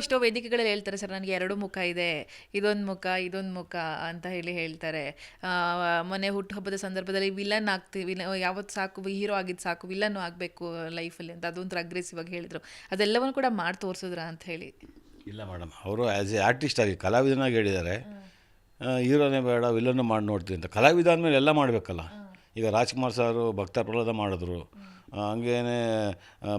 ಎಷ್ಟೋ ವೇದಿಕೆಗಳಲ್ಲಿ ಹೇಳ್ತಾರೆ ಸರ್ ನನಗೆ ಎರಡು ಮುಖ ಇದೆ ಇದೊಂದು ಮುಖ ಇದೊಂದು ಮುಖ ಅಂತ ಹೇಳಿ ಹೇಳ್ತಾರೆ. ಮನೆ ಮೊನ್ನೆ ಹುಟ್ಟುಹಬ್ಬದ ಸಂದರ್ಭದಲ್ಲಿ ವಿಲನ್ ಆಗ್ತೀವಿ ಯಾವತ್ತು ಸಾಕು ಹೀರೋ ಆಗಿದ್ದು ಸಾಕು ವಿಲನ್ನು ಆಗಬೇಕು ಲೈಫಲ್ಲಿ ಅಂತ ಅದೊಂಥರ ಅಗ್ರೆಸಿವ್ ಆಗಿ ಹೇಳಿದರು. ಅದೆಲ್ಲವನ್ನು ಕೂಡ ಮಾಡಿ ತೋರಿಸಿದ್ರ ಅಂತ ಹೇಳಿ. ಇಲ್ಲ ಮೇಡಮ್ ಅವರು ಆ್ಯಸ್ ಎ ಆರ್ಟಿಸ್ಟ್ ಆಗಿ ಕಲಾವಿದನಾಗಿ ಹೇಳಿದ್ದಾರೆ. ಹೀರೋನೇ ಬೇಡ ವಿಲನ್ನು ಮಾಡಿ ನೋಡ್ತೀವಿ ಅಂತ. ಕಲಾವಿದ ಅಂದಮೇಲೆ ಎಲ್ಲ ಮಾಡಬೇಕಲ್ಲ? ಈಗ ರಾಜ್ಕುಮಾರ್ ಸಾರು ಭಕ್ತ ಪ್ರಹ್ಲಾದ ಮಾಡಿದ್ರು. ಹಂಗೇನೆ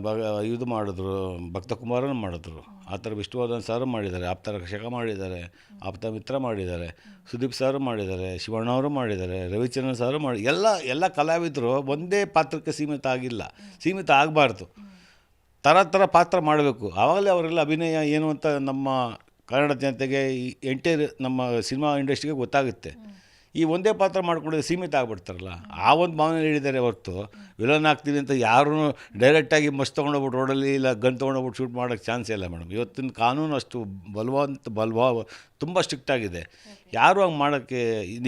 ಭಗ, ಇದು ಮಾಡಿದ್ರು, ಭಕ್ತ ಕುಮಾರನ ಮಾಡಿದ್ರು. ಆ ಥರ ವಿಷ್ಣುವರ್ಧನ್ ಸಾರು ಮಾಡಿದ್ದಾರೆ. ಆಪ್ತರ ರಕ್ಷಕ ಮಾಡಿದ್ದಾರೆ. ಆಪ್ತ ಮಿತ್ರ ಮಾಡಿದ್ದಾರೆ. ಸುದೀಪ್ ಸಾರು ಮಾಡಿದ್ದಾರೆ. ಶಿವಣ್ಣವರು ಮಾಡಿದ್ದಾರೆ. ರವಿಚಂದ್ರನ್ ಸಾರು ಮಾಡಿ, ಎಲ್ಲ ಎಲ್ಲ ಕಲಾವಿದರು ಒಂದೇ ಪಾತ್ರಕ್ಕೆ ಸೀಮಿತ ಆಗಿಲ್ಲ. ಸೀಮಿತ ಆಗಬಾರ್ದು. ಥರ ಥರ ಪಾತ್ರ ಮಾಡಬೇಕು. ಆವಾಗಲೇ ಅವರೆಲ್ಲ ಅಭಿನಯ ಏನು ಅಂತ ನಮ್ಮ ಕನ್ನಡ ಜನತೆಗೆ ಈ ಎಂಟೈರ್ ನಮ್ಮ ಸಿನಿಮಾ ಇಂಡಸ್ಟ್ರಿಗೆ ಗೊತ್ತಾಗುತ್ತೆ. ಈ ಒಂದೇ ಪಾತ್ರ ಮಾಡ್ಕೊಂಡ್ರೆ ಸೀಮಿತ ಆಗ್ಬಿಡ್ತಾರಲ್ಲ? ಆ ಒಂದು ಭಾವನೆ ಹೇಳಿದ್ದಾರೆ ಹೊರತು. ವಿಲನ್ ಆಗ್ತೀವಿ ಅಂತ ಯಾರೂ ಡೈರೆಕ್ಟಾಗಿ ಮಸ್ತ್ ತೊಗೊಂಡೋಗ್ಬಿಟ್ಟು ರೋಡಲ್ಲಿ ಇಲ್ಲ ಗನ್ ತೊಗೊಂಡೋಗ್ಬಿಟ್ಟು ಶೂಟ್ ಮಾಡೋಕ್ಕೆ ಚಾನ್ಸ್ ಇಲ್ಲ ಮೇಡಮ್ ಇವತ್ತಿನ ಕಾನೂನು ಅಷ್ಟು ಬಲವಂತ, ಬಲ್ವ, ತುಂಬ ಸ್ಟ್ರಿಕ್ಟ್ ಆಗಿದೆ. ಯಾರು ಹಂಗೆ ಮಾಡೋಕ್ಕೆ,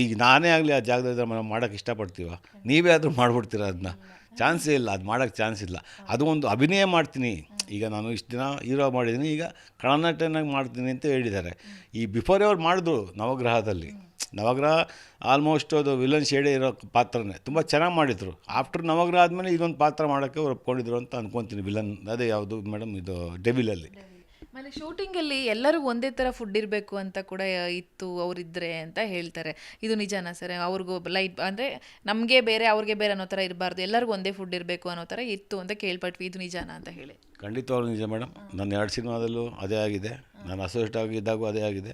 ಈಗ ನಾನೇ ಆಗಲಿ ಆ ಜಾಗದಲ್ಲಿ ನಾವು ಮಾಡೋಕ್ಕೆ ಇಷ್ಟಪಡ್ತೀವ? ನೀವೇ ಆದರೂ ಮಾಡ್ಬಿಡ್ತೀರ ಅದನ್ನ ಚಾನ್ಸೇ ಇಲ್ಲ, ಅದು ಮಾಡೋಕ್ಕೆ ಚಾನ್ಸ್ ಇಲ್ಲ. ಅದು ಒಂದು ಅಭಿನಯ ಮಾಡ್ತೀನಿ. ಈಗ ನಾನು ಇಷ್ಟು ದಿನ ಹೀರೋ ಮಾಡಿದ್ದೀನಿ ಈಗ ಕಳನಟನಾಗಿ ಮಾಡ್ತೀನಿ ಅಂತ ಹೇಳಿದ್ದಾರೆ. ಈ ಬಿಫೋರ್ ಅವ್ರು ಮಾಡಿದ್ರು ನವಗ್ರಹದಲ್ಲಿ. ನವಗ್ರಹ ಆಲ್ಮೋಸ್ಟ್ ಅದು ವಿಲನ್ ಶೇಡೇ ಇರೋ ಪಾತ್ರನೇ. ತುಂಬ ಚೆನ್ನಾಗಿ ಮಾಡಿದರು. ಆಫ್ಟರ್ ನವಗ್ರಹ ಆದಮೇಲೆ ಇದೊಂದು ಪಾತ್ರ ಮಾಡೋಕ್ಕೆ ಅವ್ರು ಒಪ್ಕೊಂಡಿದ್ರು ಅಂತ ಅಂದ್ಕೊತೀನಿ ವಿಲನ್ ಅದೇ ಯಾವುದು ಮೇಡಮ್ ಇದು ಡೆವಿಲಲ್ಲಿ ಆಮೇಲೆ ಶೂಟಿಂಗಲ್ಲಿ ಎಲ್ಲರೂ ಒಂದೇ ಥರ ಫುಡ್ ಇರಬೇಕು ಅಂತ ಕೂಡ ಇತ್ತು ಅವರಿದ್ದರೆ ಅಂತ ಹೇಳ್ತಾರೆ. ಇದು ನಿಜನಾ ಸರ್? ಅವ್ರಿಗೂ ಲೈಟ್ ಅಂದರೆ ನಮಗೆ ಬೇರೆ ಅವ್ರಿಗೆ ಬೇರೆ ಅನ್ನೋ ಥರ ಇರಬಾರ್ದು. ಎಲ್ಲರಿಗೂ ಒಂದೇ ಫುಡ್ ಇರಬೇಕು ಅನ್ನೋ ಥರ ಇತ್ತು ಅಂತ ಕೇಳ್ಪಟ್ವಿ. ಇದು ನಿಜಾನ ಅಂತ ಹೇಳಿ. ಖಂಡಿತವಾಗ್ಲೂ ನಿಜ ಮೇಡಮ್ ನನ್ನ ಎರಡು ಸಿನಿಮಾದಲ್ಲೂ ಅದೇ ಆಗಿದೆ. ನಾನು ಅಸೋಸಿಯೇಟ್ ಆಗಿದ್ದಾಗೂ ಅದೇ ಆಗಿದೆ.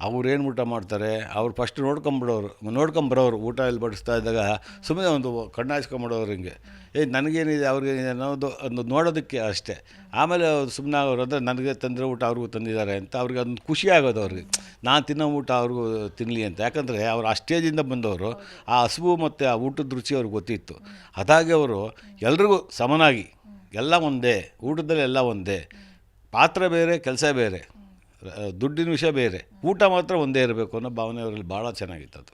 ಅವ್ರೇನು ಊಟ ಮಾಡ್ತಾರೆ? ಅವ್ರು ಫಸ್ಟ್ ನೋಡ್ಕೊಂಬಿಡೋರು, ನೋಡ್ಕೊಂಬರೋರು, ಊಟ ಇಲ್ಲಿ ಬಡಿಸ್ತಾ ಇದ್ದಾಗ ಸುಮ್ಮನೆ ಒಂದು ಕಣ್ಣು ಹಾಯಿಸ್ಕೊಂಬಿಡೋರು ಹಿಂಗೆ. ಏ, ನನಗೇನಿದೆ, ಅವ್ರಿಗೇನಿದೆ ಅನ್ನೋದು ಒಂದು ನೋಡೋದಕ್ಕೆ ಅಷ್ಟೇ. ಆಮೇಲೆ ಅವ್ರು ಸುಮ್ಮನೆ ಆಗೋರು ಅಂದರೆ ನನಗೆ ತಂದಿರೋ ಊಟ ಅವ್ರಿಗೂ ತಂದಿದ್ದಾರೆ ಅಂತ ಅವ್ರಿಗೆ ಅದೊಂದು ಖುಷಿ ಆಗೋದು ಅವ್ರಿಗೆ. ನಾನು ತಿನ್ನೋ ಊಟ ಅವ್ರಿಗೂ ತಿನ್ನಲಿ ಅಂತ. ಯಾಕಂದರೆ ಅವ್ರು ಆ ಸ್ಟೇಜಿಂದ ಬಂದವರು, ಆ ಹಸುವು ಮತ್ತು ಆ ಊಟದ ರುಚಿ ಅವ್ರಿಗೆ ಗೊತ್ತಿತ್ತು. ಅದಾಗಿ ಅವರು ಎಲ್ರಿಗೂ ಸಮನಾಗಿ, ಎಲ್ಲ ಒಂದೇ, ಊಟದಲ್ಲಿ ಎಲ್ಲ ಒಂದೇ, ಪಾತ್ರ ಬೇರೆ, ಕೆಲಸ ಬೇರೆ. ದುಡ್ಡಿನ ವಿಷಯ ಬೇರೆ. ಊಟ ಮಾತ್ರ ಒಂದೇ ಇರಬೇಕು ಅನ್ನೋ ಭಾವನೆ ಅವರಲ್ಲಿ ಭಾಳ ಚೆನ್ನಾಗಿತ್ತು ಅದು.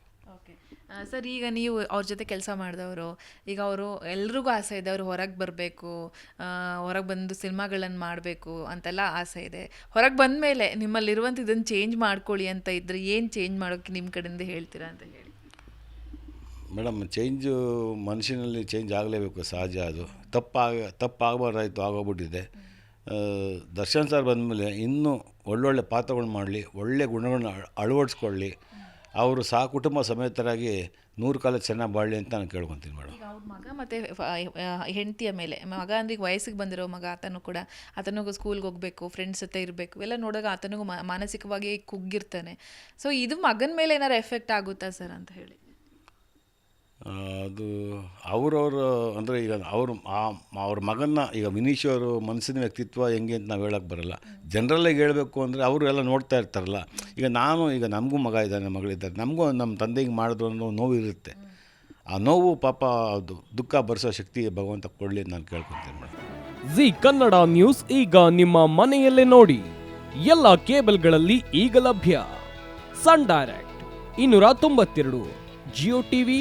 ಸರ್ ಈಗ ನೀವು ಅವ್ರ ಜೊತೆ ಕೆಲಸ ಮಾಡಿದವರು ಈಗ ಅವರು ಎಲ್ರಿಗೂ ಆಸೆ ಇದೆ ಅವರು ಹೊರಗೆ ಬರಬೇಕು ಹೊರಗೆ ಬಂದು ಸಿನಿಮಾಗಳನ್ನು ಮಾಡಬೇಕು ಅಂತೆಲ್ಲ ಆಸೆ ಇದೆ. ಹೊರಗೆ ಬಂದ ಮೇಲೆ ನಿಮ್ಮಲ್ಲಿರುವಂಥ ಇದನ್ನು ಚೇಂಜ್ ಮಾಡ್ಕೊಳ್ಳಿ ಅಂತ ಇದ್ದರೆ ಏನು ಚೇಂಜ್ ಮಾಡೋಕ್ಕೆ ನಿಮ್ಮ ಕಡೆಯಿಂದ ಹೇಳ್ತೀರಾ ಅಂತ ಹೇಳಿ. ಮೇಡಮ್ ಚೇಂಜು ಮನುಷ್ಯನಲ್ಲಿ ಚೇಂಜ್ ಆಗಲೇಬೇಕು ಸಹಜ ಅದು. ತಪ್ಪಾಗ ತಪ್ಪಾಗಬಾರ್ದಾಯ್ತು ಆಗೋಗ್ಬಿಟ್ಟಿದೆ. ದರ್ಶನ್ ಸರ್ ಬಂದಮೇಲೆ ಇನ್ನೂ ಒಳ್ಳೊಳ್ಳೆ ಪಾತ್ರಗಳು ಮಾಡಲಿ, ಒಳ್ಳೆ ಗುಣಗಳನ್ನ ಅಳ- ಅಳವಡಿಸ್ಕೊಳ್ಳಿ. ಅವರು ಸಹ ಕುಟುಂಬ ಸಮೇತರಾಗಿ ನೂರು ಕಾಲ ಚೆನ್ನಾಗಿ ಬಾಳಲಿ ಅಂತ ನಾನು ಕೇಳ್ಕೊತೀನಿ ಮೇಡಮ್. ಅವ್ರ ಮಗ ಮತ್ತು ಹೆಂಡತಿಯ ಮೇಲೆ, ಮಗ ಅಂದ್ರೆ ವಯಸ್ಸಿಗೆ ಬಂದಿರೋ ಮಗ ಆತನು ಕೂಡ, ಆತನಿಗೂ ಸ್ಕೂಲ್ಗೆ ಹೋಗಬೇಕು ಫ್ರೆಂಡ್ಸ್ ಜೊತೆ ಇರಬೇಕು ಎಲ್ಲ ನೋಡೋಕೆ ಆತನಿಗೂ ಮಾನಸಿಕವಾಗಿ ಕುಗ್ಗಿರ್ತಾನೆ. ಸೊ ಇದು ಮಗನ ಮೇಲೆ ಏನಾರು ಎಫೆಕ್ಟ್ ಆಗುತ್ತಾ ಸರ್ ಅಂತ ಹೇಳಿ? ಅದು ಅವರವರು, ಅಂದರೆ ಈಗ ಅವರು ಅವ್ರ ಮಗನ್ನ ಈಗ ವಿನೀಶ್ ಅವರು ಮನಸ್ಸಿನ ವ್ಯಕ್ತಿತ್ವ ಹೆಂಗೆ ಅಂತ ನಾವು ಹೇಳೋಕ್ಕೆ ಬರಲ್ಲ. ಜನರಲ್ಲಾಗಿ ಹೇಳಬೇಕು ಅಂದರೆ ಅವರು ಎಲ್ಲ ನೋಡ್ತಾ ಇರ್ತಾರಲ್ಲ. ಈಗ ನಾನು, ಈಗ ನಮಗೂ ಮಗ ಇದ್ದಾನೆ, ಮಗಳಿದ್ದಾರೆ. ನಮಗೂ ನಮ್ಮ ತಂದೆಗೆ ಮಾಡಿದ್ರು ಅನ್ನೋ ನೋವು ಇರುತ್ತೆ. ಆ ನೋವು ಪಾಪ ಅದು ದುಃಖ ಭರಿಸೋ ಶಕ್ತಿ ಭಗವಂತ ಕೊಡಲಿ ಅಂತ ನಾನು ಕೇಳ್ಕೊತೀನಿ ಮೇಡಮ್ ಜಿ ಕನ್ನಡ ನ್ಯೂಸ್ ಈಗ ನಿಮ್ಮ ಮನೆಯಲ್ಲೇ ನೋಡಿ. ಎಲ್ಲ ಕೇಬಲ್ಗಳಲ್ಲಿ ಈಗ ಲಭ್ಯ. ಸನ್ ಡೈರೆಕ್ಟ್, ಇನ್ನೂರ ತೊಂಬತ್ತೆರಡು, ಜಿಯೋ ಟಿವಿ